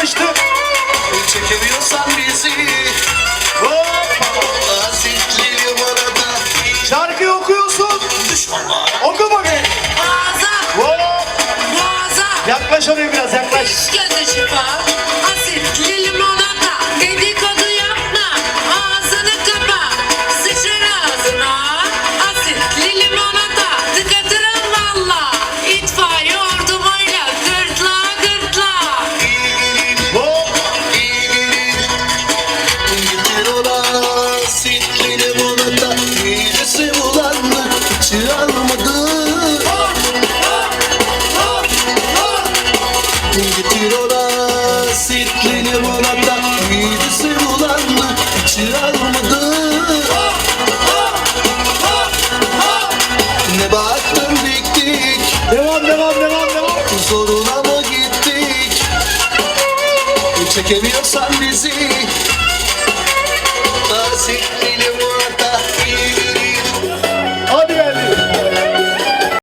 kaçtı Çekemiyorsan bizi. Gitti rola sitlini bulanda Midesi bulandı içi almadı Ne baktım diktik? Devam devam devam devam. Zoruna mı gittik? Çekemiyorsan bizi.